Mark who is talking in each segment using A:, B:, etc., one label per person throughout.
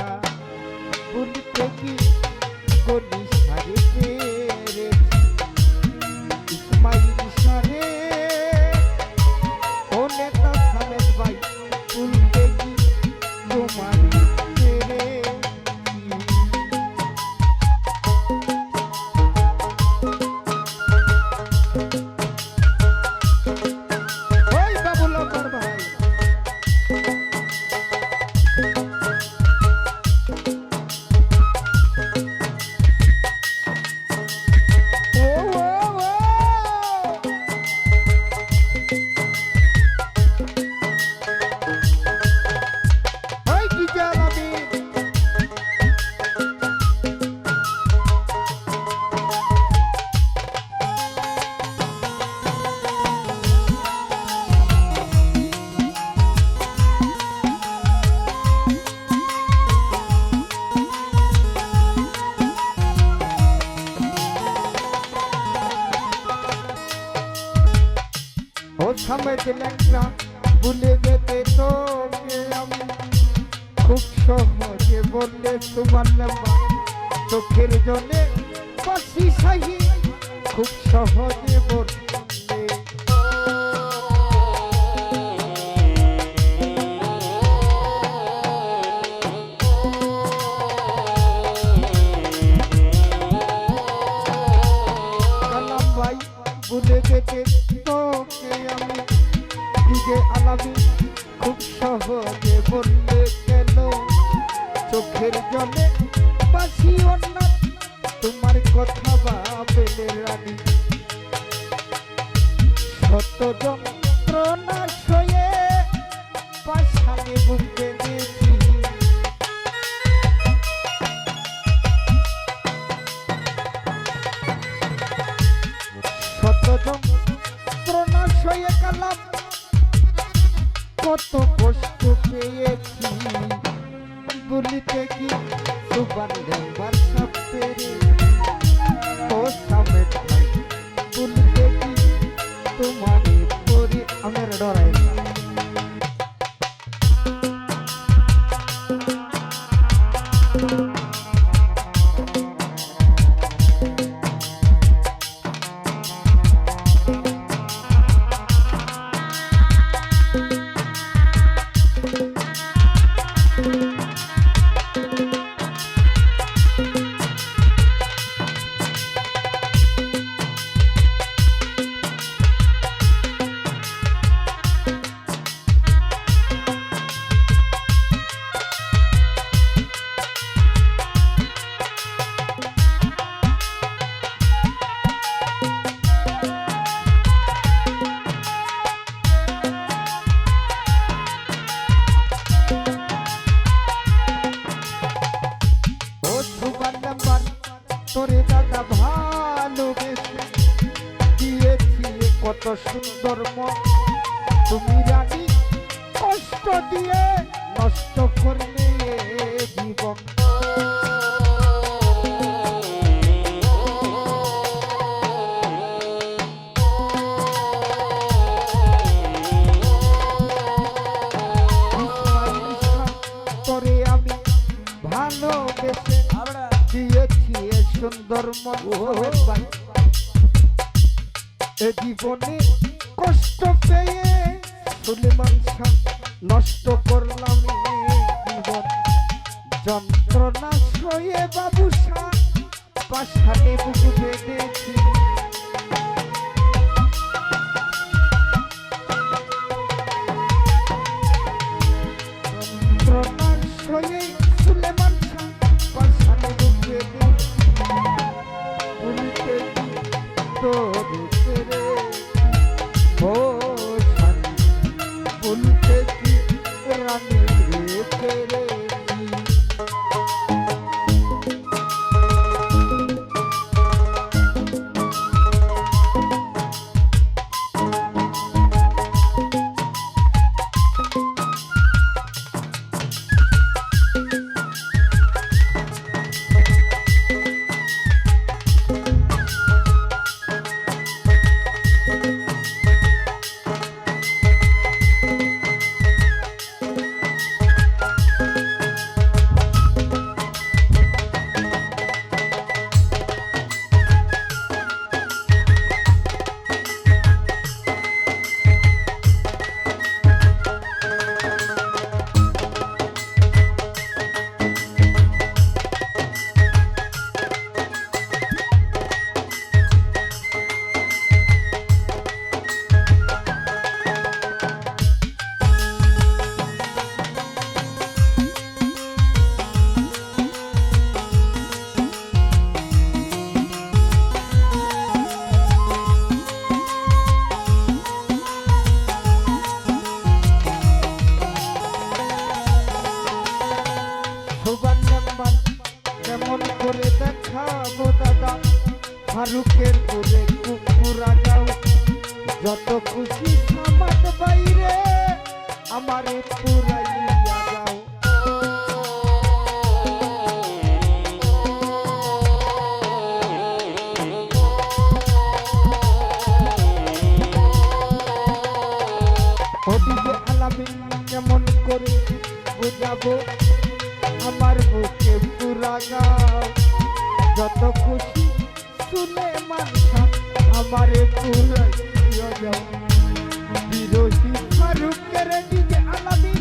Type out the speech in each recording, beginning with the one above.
A: বাবুসা বলিতে কি গলি সারে ও সামেত ভুলে যেতে তোকে আমি খুব সহজে বললে তোমার লম্বা চোখের জলে পাশি সাহি খুব সহজে বললে যেতে তোকে আমি দিকে আলামি খুব সহজে বললে কেন চোখের জলে বাসি অন্য তোমার কথা বা পেলে রানী। শত কত কষ্ট পেয়েছি। বলিতে কি সুবান দেবার সাপেরে ও সুন্দর মন। তুমি রানী কষ্ট দিয়ে নষ্ট করলে জীবন। সুন্দর মন। এ জীবনে কষ্ট পেয়ে সুলেমান শাহ নষ্ট করলাম জীবন। যন্ত্রণা সয়ে বাবু শাহ পাশানে বুক ফারুকের করে কুকুরা যাও যত খুশি সামাদ বাইরে আমারে পুরাইয়া যাও আমার বুকে পুরা গাও। যত খুশি শুনে মানসা আমারে পুরাইয়া বিরোধী ফারুকের দিকে আলামি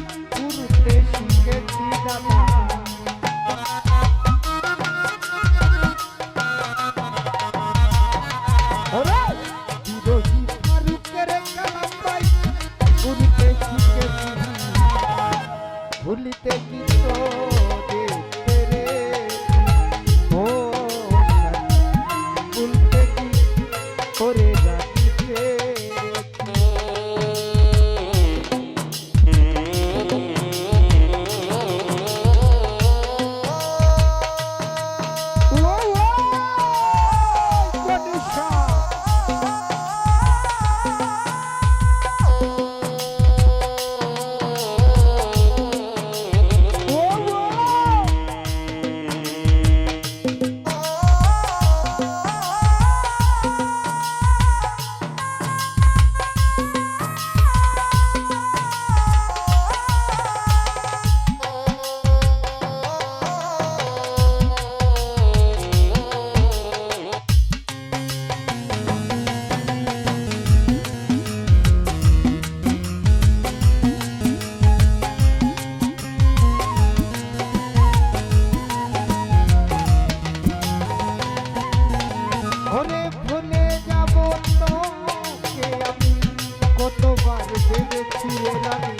A: ওরে ভুলে যাব তোকে আমি। কতবার ভেবেছি রানী